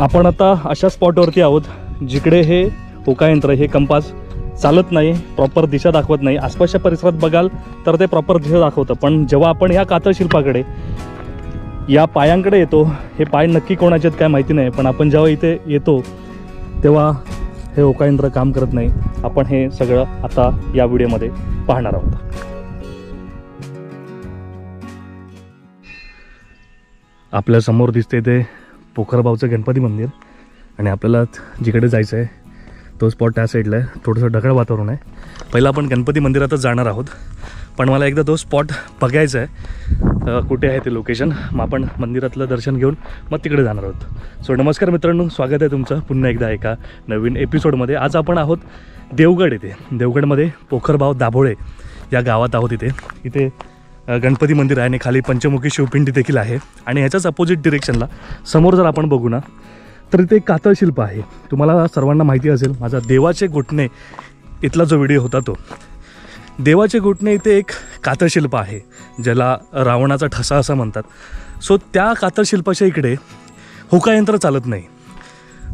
आपण आता अशा स्पॉटवरती आहोत जिकडे हे होकायंत्र हे कंपास चालत नाही प्रॉपर दिशा दाखवत नाही. आसपासच्या परिसरात बघाल तर ते प्रॉपर दिशा दाखवतं. पण जेव्हा आपण ह्या कातळशिल्पाकडे या पायांकडे येतो हे पाय नक्की कोणाचे आहेत काय माहिती नाही पण आपण जेव्हा इथे येतो तेव्हा हे होकायंत्र काम करत नाही. आपण हे सगळं आता या व्हिडिओमध्ये पाहणार आहोत. आपल्यासमोर दिसते ते पोखरबावचं गणपती मंदिर. आणि आपल्याला जिकडे जायचं आहे तो स्पॉट त्या साईडला आहे. थोडंसं ढगाळ वातावरण आहे. पहिला आपण गणपती मंदिरातच जाणार आहोत. पण मला एकदा तो स्पॉट बघायचा आहे कुठे आहे ते लोकेशन मग आपण मंदिरातलं दर्शन घेऊन मग तिकडे जाणार आहोत. सो नमस्कार मित्रांनो. स्वागत आहे तुमचं पुन्हा एकदा एका नवीन एपिसोडमध्ये आज आपण आहोत देवगड येथे. देवगडमध्ये पोखरबाव दाभोळे या गावात आहोत इथे. इथे गणपती मंदिर आहे आणि खाली पंचमुखी शिवपिंडी देखील आहे. आणि ह्याच्याच अपोजिट डिरेक्शनला समोर जर आपण बघू ना तर इथे एक कातळशिल्प आहे. तुम्हाला सर्वांना माहिती असेल माझा देवाचे घुटणे इथला जो व्हिडिओ होता तो. देवाचे घुटणे इथे एक कातळशिल्प आहे ज्याला रावणाचा ठसा असं म्हणतात. सो त्या कातळशिल्पाच्या इकडे होकायंत्र चालत नाही.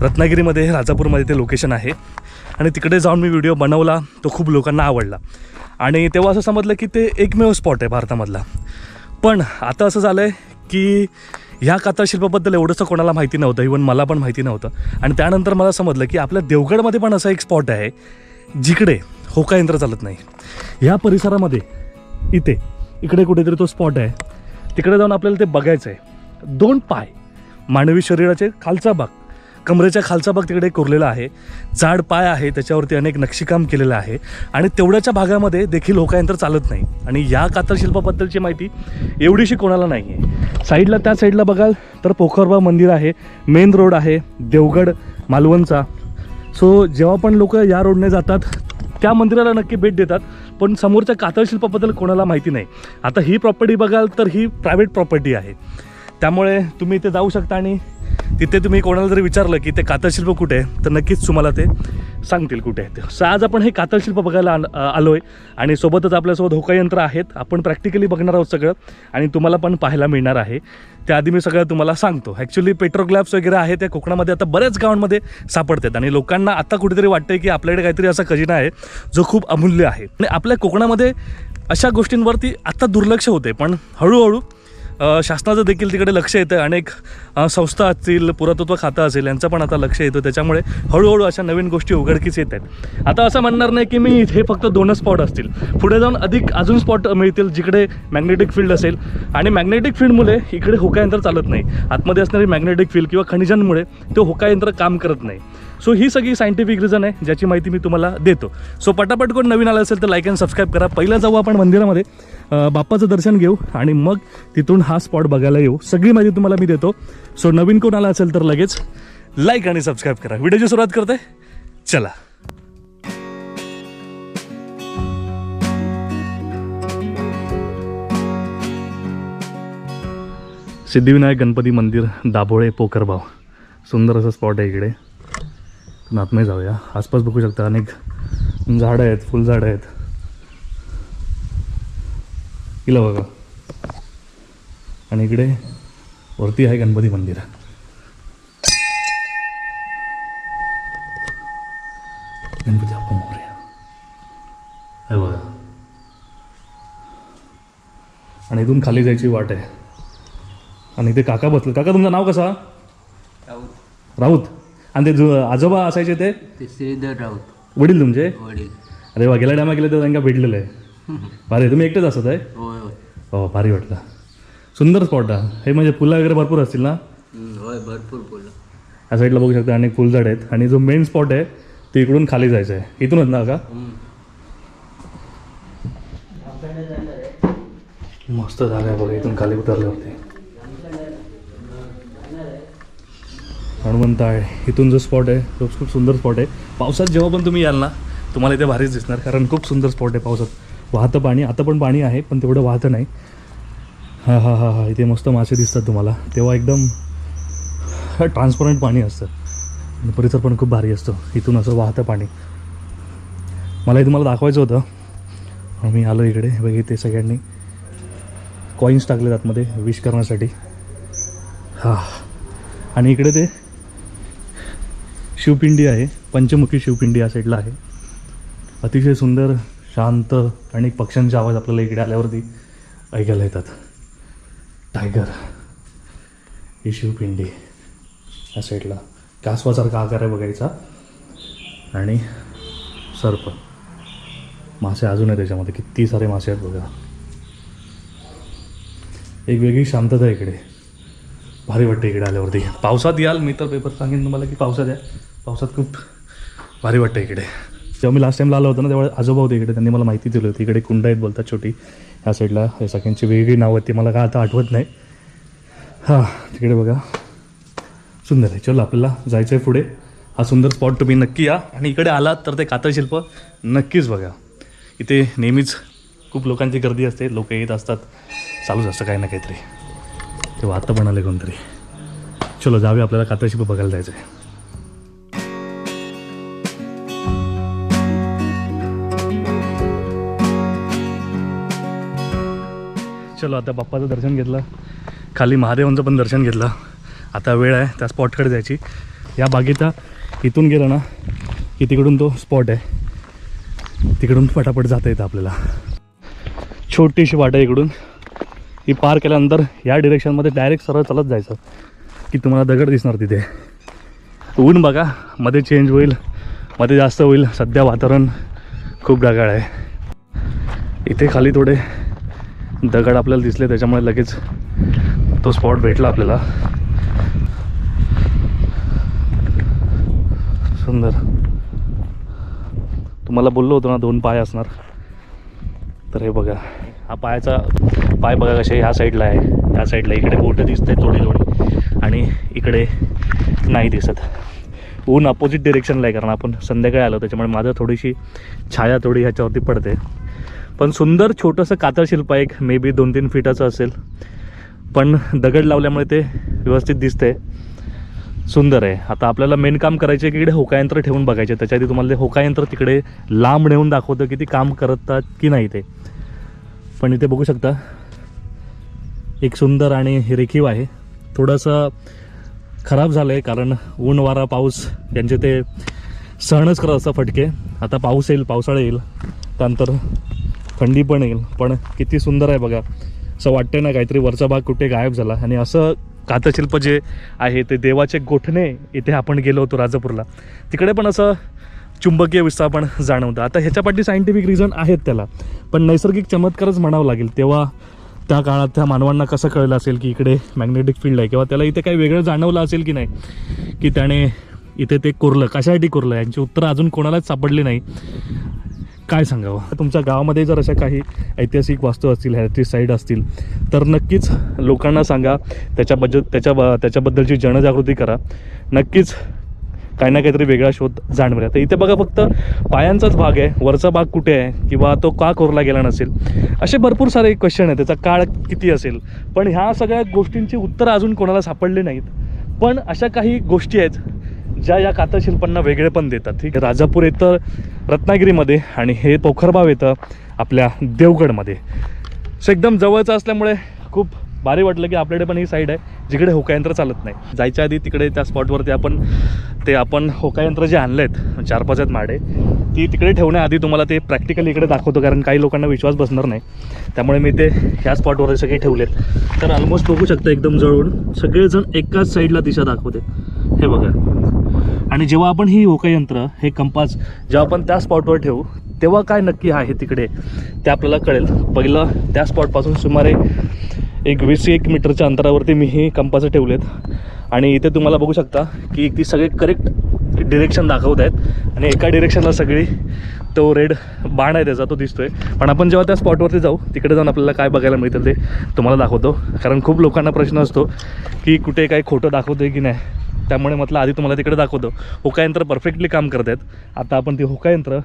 रत्नागिरीमध्ये राजापूरमध्ये ते लोकेशन आहे. आणि तिकडे जाऊन मी व्हिडिओ बनवला तो खूप लोकांना आवडला. आणि तेव्हा असं समजलं की ते एकमेव स्पॉट आहे भारतामधला. पण आता असं झालं आहे की ह्या कातळशिल्पाबद्दल एवढंसं कोणाला माहिती नव्हतं इवन मला पण माहिती नव्हतं. आणि त्यानंतर मला समजलं की आपल्या देवगडमध्ये पण असा एक स्पॉट आहे जिकडे होकायंत्र चालत नाही. ह्या परिसरामध्ये इथे इकडे कुठेतरी तो स्पॉट आहे. तिकडे जाऊन आपल्याला ते बघायचं आहे दोन पाय मानवी शरीराचे खालचा भाग कमरेच्या खालचा भाग तिकडे कोरलेला आहे. जाड पाय आहे त्याच्यावरती अनेक नक्षीकाम केलेलं आहे. आणि तेवढ्याच्या भागामध्ये देखील होकायंत्र चालत नाही. आणि या कातरशिल्पाबद्दलची माहिती एवढीशी कोणाला नाही आहे साईडला त्या साईडला बघाल तर पोखरबा मंदिर आहे मेन रोड आहे देवगड मालवणचा. सो जेव्हा पण लोक या रोडने जातात त्या मंदिराला नक्की भेट देतात पण समोरच्या कातळशिल्पाबद्दल कोणाला माहिती नाही. आता ही प्रॉपर्टी बघाल तर ही प्रायव्हेट प्रॉपर्टी आहे. त्यामुळे तुम्ही इथे जाऊ शकता आणि तिथे तुम्ही कोणाला जरी विचारलं की ते कातळशिल्प कुठे आहे तर नक्कीच तुम्हाला ते सांगतील कुठे आहे ते. सो आज आपण हे कातळशिल्प बघायला आल- आलो आहे आणि सोबतच आपल्यासोबत होकायंत्र आहेत. आपण प्रॅक्टिकली बघणार आहोत सगळं आणि तुम्हाला पण पाहायला मिळणार आहे. त्याआधी मी सगळं तुम्हाला सांगतो. ॲक्च्युली पेट्रोग्लॅब्स वगैरे आहेत त्या कोकणामध्ये आता बऱ्याच गावांमध्ये सापडतात आणि लोकांना आता कुठेतरी वाटतंय की आपल्याकडे काहीतरी असा खजिना आहे जो खूप अमूल्य आहे. आणि आपल्या कोकणामध्ये अशा गोष्टींवरती आत्ता दुर्लक्ष होते पण हळूहळू शासनाचं देखील तिकडे लक्ष येतं अनेक संस्था असतील पुरातत्व खातं असेल यांचं पण आता लक्ष येतं. त्याच्यामुळे हळूहळू अशा नवीन गोष्टी उघडकीस येत आहेत. आता असं म्हणणार नाही की मी इथे फक्त दोनच स्पॉट असतील. पुढे जाऊन अधिक अजून स्पॉट मिळतील जिकडे मॅग्नेटिक फील्ड असेल. आणि मॅग्नेटिक फील्डमुळे इकडे होकायंत्र चालत नाही. आतमध्ये असणारी मॅग्नेटिक फील्ड किंवा खनिजांमुळे ते होकायंत्र काम करत नाही. सो ही सगळी सायंटिफिक रिझन आहे ज्याची माहिती मी तुम्हाला देतो. सो पटापट कोण नवीन आलं असेल तर लाईक अँड सबस्क्राईब करा. पहिला जाऊ आपण मंदिरामध्ये. बाप्पाचं दर्शन घेऊ आणि मग तिथून हा स्पॉट बघायला येऊ. सगळी माहिती तुम्हाला मी देतो. सो नवीन कोण आला असेल तर लगेच लाईक आणि सबस्क्राईब करा. व्हिडिओची सुरुवात करते चला. सिद्धिविनायक गणपती मंदिर दाभोळे पोकरबाव सुंदर असं स्पॉट आहे इकडे. पण आतमध्ये जाऊया. आसपास बघू शकता अनेक झाडं आहेत फुलझाडं आहेत. इला बघा. आणि इकडे वरती आहे गणपती मंदिर. गणपती बाप्पा मोरया. हे बघा. आणि इथून खाली जायची वाट आहे. आणि ते काका बसले. काका तुमचं नाव कसं? राऊत. राऊत. आणि ते जो आजोबा असायचे ते? श्रीधर राऊत. वडील तुमचे? वडील. अरे वा गेल्या टायमा गेले तर त्यांना भेटलेलं आहे. भारी तुम्ही एकटेच असत आहे? हो भारी वाटलं. सुंदर स्पॉट आहे. हे म्हणजे फुलं वगैरे भरपूर असतील ना? होय भरपूर बोललं या साईडला बघू शकता अनेक फुलझाड आहेत. आणि जो मेन स्पॉट आहे ते इकडून खाली जायचं आहे इथूनच ना का? मस्त जागा आहे बघा इथून खाली उतरल्यावरती. हनुमंत आहे. इथून जो स्पॉट आहे तो खूप सुंदर स्पॉट आहे. पावसात जेव्हा पण तुम्ही याल ना तुम्हाला इथे भारीच दिसणार कारण खूप सुंदर स्पॉट आहे पावसात. वाहतं पाणी आता पण पाणी आहे पण तेवढं वाहतं नाही. हां हां हां हां. इथे मस्त मासे दिसतात तुम्हाला. तेव्हा एकदम ट्रान्सपरंट पाणी असतं. आणि परिसर पण खूप भारी असतो. इथून असं वाहतं पाणी. मला हे तुम्हाला दाखवायचं होतं. मी आलो इकडे. बघ इथे सगळ्यांनी कॉईन्स टाकले आतमध्ये विश करण्यासाठी. हां. आणि इकडे ते शिवपिंडी आहे. पंचमुखी शिवपिंडी या साईडला आहे. अतिशय सुंदर शांत आणि पक्ष्यांचे आवाज आपल्याला इकडे आल्यावरती ऐकायला येतात. टायगर. ही शिवपिंडी या साईडला कासवासारखा आकार आहे बघायचा. आणि सर्प. मासे अजून आहे त्याच्यामध्ये. किती सारे मासे आहेत बघा. एक वेगळी शांतता आहे इकडे. भारी वाटते इकडे आल्यावरती. पावसात याल मी तर पेपर सांगेन तुम्हाला की पावसात या. पावसात खूप भारी वाटतं इकडे. जेव्हा मी लास्ट टाईमला आलो होतो ना तेव्हा आजोबा होते इकडे. त्यांनी मला माहिती दिली होती. इकडे कुंड आहेत बोलतात छोटी. ह्या साईडला हे सगळ्यांची वेगळी नावं ती मला काय आता आठवत नाही. हां तिकडे बघा. सुंदर आहे. चलो आपल्याला जायचं आहे पुढे. हा सुंदर स्पॉट तुम्ही नक्की या. आणि इकडे आलात तर ते कातळशिल्प नक्कीच बघा. इथे नेहमीच खूप लोकांची गर्दी असते. लोक येत असतात. चालूच असतं काही ना काहीतरी. तेव्हा आता पण आले कोणतरी. चलो जावे आपल्याला कातळशिल्प बघायला जायचं आहे चलो आता बाप्पाचं दर्शन घेतलं. खाली महादेवांचं पण दर्शन घेतलं. आता वेळ आहे त्या स्पॉटकडे जायची. या बागेचा इथून गेलं ना की तिकडून तो स्पॉट आहे. तिकडून पटापट जाता येतं आपल्याला. छोटीशी वाट आहे इकडून. ही पार केल्यानंतर या डिरेक्शनमध्ये डायरेक्ट सरळ चालत जायचं की तुम्हाला दगड दिसणार तिथे. ऊन बघा मध्ये चेंज होईल मध्ये जास्त होईल. सध्या वातावरण खूप ढगाळ आहे. इथे खाली थोडे दगड आपल्याला दिसले त्याच्यामुळे लगेच तो स्पॉट भेटला आपल्याला. सुंदर. तुम्हाला बोललो होतो ना दोन पाय असणार. तर हे बघा हा पायाचा पाय बघा कसे ह्या साईडला आहे. ह्या साईडला इकडे बोटं दिसते थोडी थोडी आणि इकडे नाही दिसत. ऊन अपोजिट डिरेक्शनला आहे कारण आपण संध्याकाळी आलो त्याच्यामुळे माझं थोडीशी छाया थोडी ह्याच्यावरती पडते. पण सुंदर छोटंसं कातळशिल्प आहे एक. मे बी दोन तीन फिटाचं असेल. पण दगड लावल्यामुळे ते व्यवस्थित दिसते सुंदर आहे. आता आपल्याला मेन काम करायचे की इकडे होकायंत्र ठेवून बघायचे. त्याच्या आधी तुम्हाला ते होकायंत्र तिकडे लांब नेऊन दाखवतं की ती काम करतात की नाही ते. पण इथे बघू शकता एक सुंदर आणि रेखीव आहे. थोडंसं खराब झालं आहे कारण ऊन वारा पाऊस यांचे ते सहनच करत असतं फटके. आता पाऊस येईल पावसाळा येईल. त्यानंतर थंडी पण येईल. पण किती सुंदर आहे बघा. असं वाटतंय ना काहीतरी वरचा भाग कुठे गायब झाला. आणि असं कातशिल्प जे आहे ते देवाचे गोठणे इथे आपण गेलो होतो राजापूरला. तिकडे पण असं चुंबकीय विस्थापन जाणवतं. आता ह्याच्यापाठी सायंटिफिक रिझन आहेत त्याला. पण नैसर्गिक चमत्कारच म्हणावं लागेल. तेव्हा त्या काळात त्या मानवांना कसं कळलं असेल की इकडे मॅग्नेटिक फील्ड आहे किंवा त्याला इथे काही वेगळं जाणवलं असेल की नाही की त्याने इथे ते कोरलं. कशासाठी कोरलं? यांची उत्तरं अजून कोणालाच सापडली नाही. काय सांगावं? तुमच्या गावामध्ये जर अशा काही ऐतिहासिक वास्तू असतील हॅरिटेज साईट असतील तर नक्कीच लोकांना सांगा. त्याच्याबद्दल त्याच्या त्याच्याबद्दलची जनजागृती करा. नक्कीच काही ना काहीतरी वेगळा शोध जाणवेल. तर इथे बघा फक्त पायांचाच भाग आहे. वरचा भाग कुठे आहे? किंवा तो का कोरला गेला नसेल? असे भरपूर सारे क्वेश्चन आहे त्याचा काळ किती असेल? पण ह्या सगळ्या गोष्टींची उत्तरं अजून कोणाला सापडली नाहीत. पण अशा काही गोष्टी आहेत ज्या या कातशिल्पांना वेगळेपण देतात. ठीक आहे राजापूर येतं रत्नागिरीमध्ये आणि हे पोखरबाव येतं आपल्या देवगडमध्ये. सो एकदम जवळचं असल्यामुळे खूप भारी वाटलं की आपल्याकडे पण ही साईड आहे जिकडे होकायंत्र चालत नाही. जायच्या आधी तिकडे त्या स्पॉटवरती आपण ते आपण होकायंत्र जे आणले आहेत चार पाच आहेत माडे ती तिकडे ठेवण्याआधी तुम्हाला ते प्रॅक्टिकली इकडे दाखवतो कारण काही लोकांना विश्वास बसणार नाही. त्यामुळे मी ते ह्या स्पॉटवर सगळे ठेवलेत. तर ऑलमोस्ट बघू शकता एकदम जवळून सगळेजण एकाच साईडला दिशा दाखवते. हे बघा. आणि जेव्हा आपण ही होकायंत्र हे कंपास जेव्हा आपण त्या स्पॉटवर ठेवू तेव्हा काय नक्की आहे तिकडे? ते आपल्याला कळेल. पहिलं त्या स्पॉटपासून सुमारे एक वीस एक मीटरच्या अंतरावरती मी हे कंपास ठेवलेत. आणि इथे तुम्हाला बघू शकता की ती सगळे करेक्ट डिरेक्शन दाखवत आहेत. आणि एका डिरेक्शनला सगळी तो रेड बाण आहे त्याचा तो दिसतोय. पण आपण जेव्हा त्या स्पॉटवरती जाऊ तिकडे जाऊन आपल्याला काय बघायला मिळतं ते तुम्हाला दाखवतो. कारण खूप लोकांना प्रश्न असतो की कुठे काही खोटं दाखवतोय की नाही. त्यामुळे म्हटलं आधी तुम्हाला तिकडे दाखवतो. होकायंत्र परफेक्टली काम करत आहेत. आता आपण ती होकायंत्र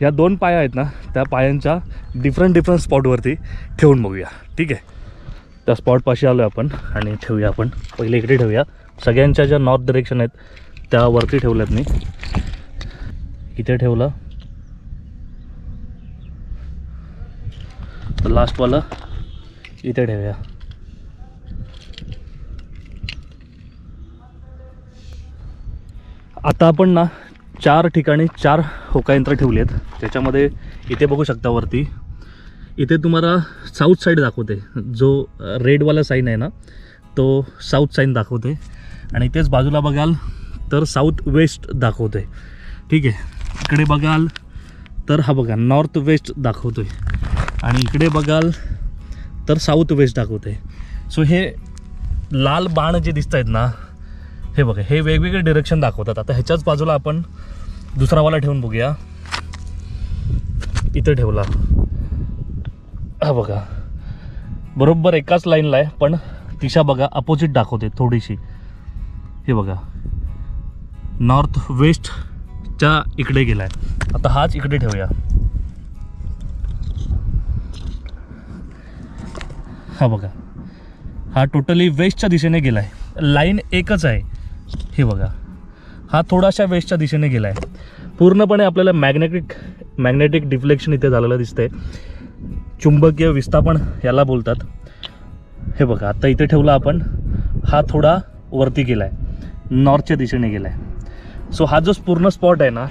ह्या दोन पाया आहेत ना त्या पायांच्या डिफरंट डिफरंट स्पॉटवरती ठेवून बघूया. ठीक आहे? त्या स्पॉटपाशी आलो आपण आणि ठेवूया आपण. पहिले इकडे ठेवूया. सगळ्यांच्या ज्या नॉर्थ डिरेक्शन आहेत त्या वरती ठेवल्यात मी. इथे ठेवलं. लास्टवाला इथे ठेवूया. आता आपण ना चार ठिकाणी चार होकायंत्र ठेवली आहेत त्याच्यामध्ये इथे बघू शकता वरती. इथे तुम्हाला साऊथ साईड दाखवते. जो रेडवाला साईन आहे ना तो साऊथ साईन दाखवते. आणि इथेच बाजूला बघाल तर साऊथ वेस्ट दाखवते. ठीक आहे? इकडे बघाल तर हा बघा नॉर्थ वेस्ट दाखवतोय. आणि इकडे बघाल तर साऊथ वेस्ट दाखवते सो हे लाल बाण जे दिसत आहेत ना हे बघा हे वेगवेगळे डिरेक्शन दाखवतात. आता ह्याच्याच बाजूला आपण दुसरावाला ठेवून बघूया. इथं ठेवला. हा बघा. बरोबर एकाच लाईनला आहे पण दिशा बघा अपोजिट दाखवते थोडीशी. हे बघा. नॉर्थ वेस्टच्या इकडे गेलाय. आता हाच इकडे ठेवूया. हा बघा. हा टोटली वेस्टच्या दिशेने गेलाय. लाईन एकच आहे. हे बघा. हा थोडाशा वेस्टच्या दिशेने गेला आहे पूर्णपणे आपल्याला मॅग्नेटिक मॅग्नेटिक डिफ्लेक्शन इथे झालेलं दिसतंय. चुंबकीय विस्थापन याला बोलतात. हे बघा आता इथे ठेवला आपण. हा थोडा वरती गेला आहे नॉर्थच्या दिशेने गेला आहे सो हा जो पूर्ण स्पॉट आहे ना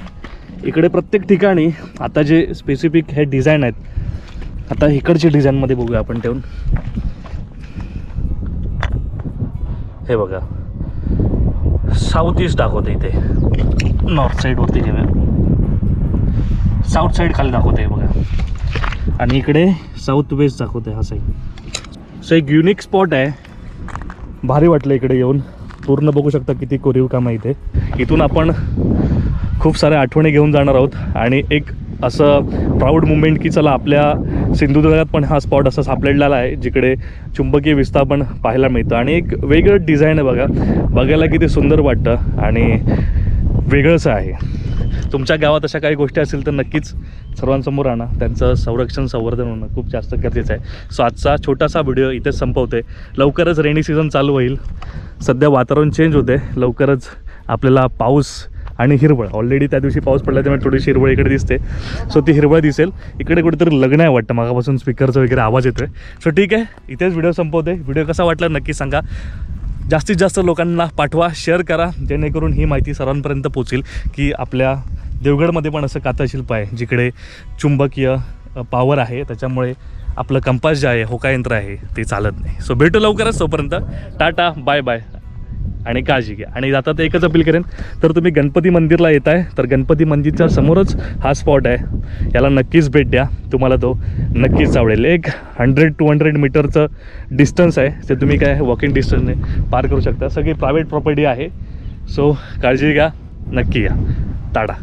इकडे प्रत्येक ठिकाणी आता जे स्पेसिफिक हे डिझाईन आहेत आता इकडचे डिझाईनमध्ये बघूया आपण ठेवून. हे बघा. साऊथ ईस्ट दाखवते इथे. नॉर्थ साईडवरती जेव्हा साऊथ साईड खाली दाखवते बघा. आणि इकडे साऊथ वेस्ट दाखवते हा साईड सो एक युनिक स्पॉट आहे. भारी वाटलं इकडे येऊन. पूर्ण बघू शकता किती कोरीव काम आहे इथे. इथून आपण खूप साऱ्या आठवणी घेऊन जाणार आहोत. आणि एक असं प्राऊड मुवमेंट की चला आपल्या सिंधुदुर्गात पण हा स्पॉट असा सापडलेला आहे जिकडे चुंबकीय विस्थापन पाहायला मिळतं. आणि एक वेगळं डिझाईन आहे बघा. बघायला किती सुंदर वाटतं आणि वेगळंच आहे. तुमच्या गावात अशा काही गोष्टी असतील तर नक्कीच सर्वांसमोर आणा. त्यांचं संरक्षण संवर्धन होणं खूप जास्त गरजेचं आहे. सो आजचा छोटासा व्हिडिओ इथेच संपवते. लवकरच रेनी सीझन चालू होईल. सध्या वातावरण चेंज होते लवकरच आपल्याला पाऊस आणि हिरवळ. ऑलरेडी त्या दिवशी पाऊस पडला त्यामुळे थोडीशी हिरवळ इकडे दिसते. सो ती हिरवळ दिसेल. इकडे कुठेतरी लग्न आहे वाटतं. मागापासून स्पीकरचा वगैरे आवाज येतोय. सो ठीक आहे. इथेच व्हिडिओ संपवते व्हिडिओ कसा वाटला नक्की सांगा. जास्तीत जास्त लोकांना पाठवा शेअर करा. जेणेकरून ही माहिती सर्वांपर्यंत पोचेल की आपल्या देवगडमध्ये पण असं कातशिल्प आहे जिकडे चुंबकीय पॉवर आहे. त्याच्यामुळे आपलं कंपास जे आहे होकायंत्र आहे ते चालत नाही. सो भेटू लवकरच तोपर्यंत. टाटा बाय बाय आणि काळजी घ्या. आणि आता तर एकच अपील करेन तर तुम्ही गणपती मंदिरला येत आहे तर गणपती मंदिरच्या समोरच हा स्पॉट आहे. याला नक्कीच भेट द्या. तुम्हाला तो नक्कीच आवडेल. एक हंड्रेड टू हंड्रेड मीटरचं डिस्टन्स आहे. ते तुम्ही काय वॉकिंग डिस्टन्सने पार करू शकता. सगळी प्रायव्हेट प्रॉपर्टी आहे. सो काळजी घ्या. नक्की या. टाटा